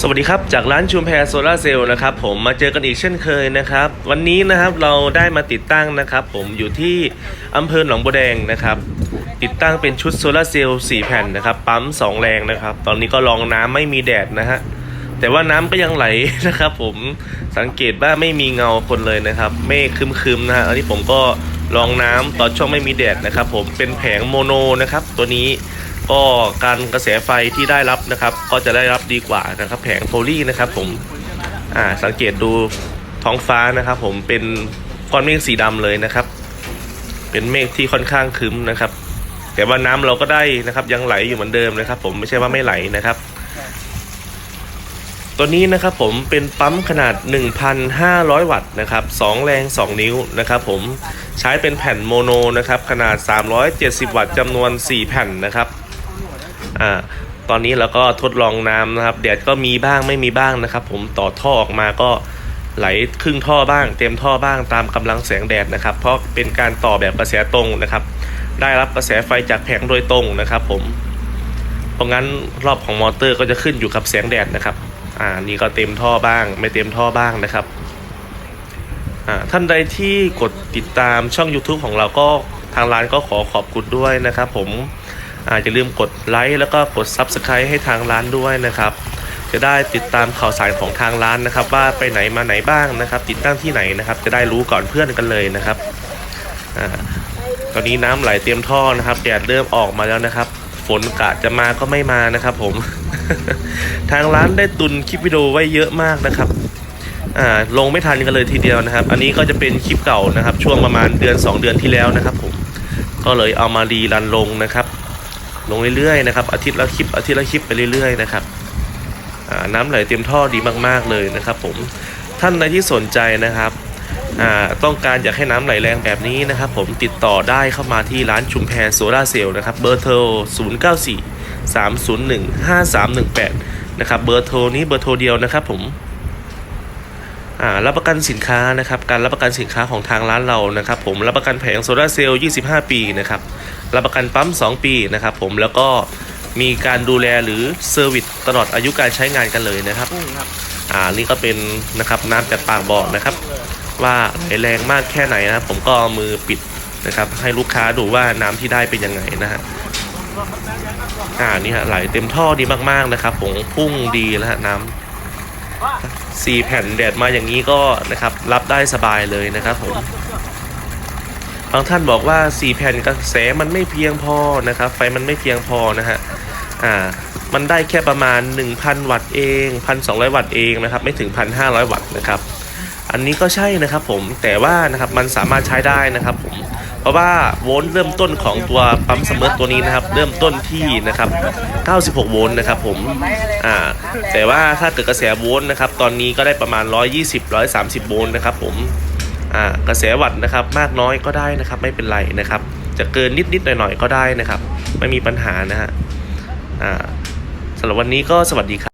สวัสดีครับ จากร้านชุมแพรโซลาร์เซลล์นะครับผมมาเจอกันอีกเช่นเคยนะครับ วันนี้นะครับเราได้มาติดตั้งนะครับผมอยู่ที่อำเภอหนองบัวแดงนะครับ ติดตั้งเป็นชุดโซลาร์เซลล์4แผ่นนะครับ ปั๊ม 2 แรงนะครับ ตอนนี้ก็ลองน้ำไม่มีแดดนะฮะแต่ว่าน้ำก็ยังไหลนะครับ ผมสังเกตว่าไม่มีเงาคนเลยนะครับเมฆคึมๆนะฮะอันนี้ผมก็ลองน้ำตอนช่วงไม่มีแดดนะครับ ผมเป็นแผงโมโนนะครับ ตัวนี้ ก็การกระแสไฟที่ได้รับนะครับ ก็จะได้รับดีกว่านะครับแผงโพลีนะครับผมอ่าสังเกตดูท้องฟ้านะครับ ผมเป็นก้อนเมฆสีดำเลยนะครับ เป็นเมฆที่ค่อนข้างคึ้มนะครับ แต่ว่าน้ำเราก็ได้นะครับ ยังไหลอยู่เหมือนเดิมนะครับ ผมไม่ใช่ว่าไม่ไหลนะครับ ตัวนี้นะครับผมเป็นปั๊มขนาด 1,500 วัตต์นะครับ2แรง 2 นิ้วนะครับ ผมใช้เป็นแผ่นโมโนนะครับขนาด 370 วัตต์จำนวน 4 แผ่นนะครับ อ่าตอนนี้เราก็ทดลองน้ำนะครับแดดก็มีบ้างไม่มีบ้างนะครับ ผมต่อท่อออกมาก็ไหลครึ่งท่อบ้าง เต็มท่อบ้างตามกำลังแสงแดดนะครับ เพราะเป็นการต่อแบบกระแสตรงนะครับ ได้รับกระแสไฟจากแผงโดยตรงนะครับ ผมเพราะงั้นรอบของมอเตอร์ก็จะขึ้นอยู่กับแสงแดดนะครับ อ่านี่ก็เต็มท่อบ้าง ไม่เต็มท่อบ้างนะครับอ่าท่านใดที่กดติดตามช่อง YouTube ของเราก็ทางร้านก็ขอขอบคุณด้วยนะครับ ผม อาอย่าลืมกดไลค์แล้วก็กด Subscribe ให้ทางร้านด้วยนะครับ จะได้ติดตามข่าวสารของทางร้านนะครับ ว่าไปไหนมาไหนบ้างนะครับ ติดตั้งที่ไหนนะครับ จะได้รู้ก่อนเพื่อนกันเลยนะครับอ่าตอนนี้น้ำไหลเตรียมท่อนะครับแดดเริ่มออกมาแล้วนะครับ ฝนกะจะมาก็ไม่มานะครับ ผม ทางร้านได้ตุนคลิปวิดีโอไว้เยอะมากนะครับอ่าลงไม่ทันกันเลยทีเดียวนะครับ อันนี้ก็จะเป็นคลิปเก่านะครับ ช่วงประมาณเดือน 2 เดือนที่แล้วนะครับ ผม ก็เลยเอามารีรันลงนะครับ ลงเรื่อยๆนะครับอาทิตย์ละคลิปอาทิตย์ละคลิปไปเรื่อยๆนะครับน้ำไหลเต็มท่อดีมากๆเลยนะครับ ผมท่านใดที่สนใจนะครับต้องการอยากให้น้ำไหลแรงแบบนี้นะครับ ผมติดต่อได้เข้ามาที่ร้านชุมแพรโซลาเซลล์นะครับเบอร์โทร 0 9 4 3 0 1 5 3 1 8 นะครับเบอร์โทรนี้เบอร์โทรเดียวนะครับผมรับประกันสินค้านะครับ การรับประกันสินค้าของทางร้านเรานะครับ ผมรับประกันแผงโซลาเซลล์ 25 ปีนะครับ รับประกันปั๊ม 2 ปีนะครับผมแล้วก็มีการดูแลหรือเซอร์วิสตลอดอายุการใช้งานกันเลยนะครับอ่านี่ก็เป็นนะครับน้ำจากปากบ่อนะครับ ว่าไหลแรงมากแค่ไหนนะครับ ผมก็เอามือปิดนะครับ ให้ลูกค้าดูว่าน้ำที่ได้เป็นยังไงนะฮะอ่านี่ฮะไหลเต็มท่อดีมากๆนะครับผมพุ่งดีแล้วฮะน้ำสี่แผ่นแดดมาอย่างนี้ก็นะครับรับได้สบายเลยนะครับผม บางท่านบอกว่า 4 แผ่นกระแสมันไม่เพียงพอนะครับ ไฟมันไม่เพียงพอนะฮะอ่ามันได้แค่ประมาณ 1,000 วัตต์เอง 1,200 วัตต์เองนะครับ ไม่ถึง 1,500 วัตต์นะครับ อันนี้ก็ใช่นะครับผม แต่ว่านะครับมันสามารถใช้ได้นะครับผม เพราะว่าโวลต์เริ่มต้นของตัวปั๊มเสมอตัวนี้นะครับ เริ่มต้นที่นะครับ 96 โวลต์นะครับผม อ่า แต่ว่าถ้าเกิดกระแสโวลต์นะครับ ตอนนี้ก็ได้ประมาณ 120 130 โวลต์นะครับผม กระแสวัดนะครับมากน้อยก็ได้นะครับ ไม่เป็นไรนะครับ จะเกินนิดนิดๆหน่อยหน่อยๆก็ได้นะครับ ไม่มีปัญหานะฮะสำหรับวันนี้ก็สวัสดีครับ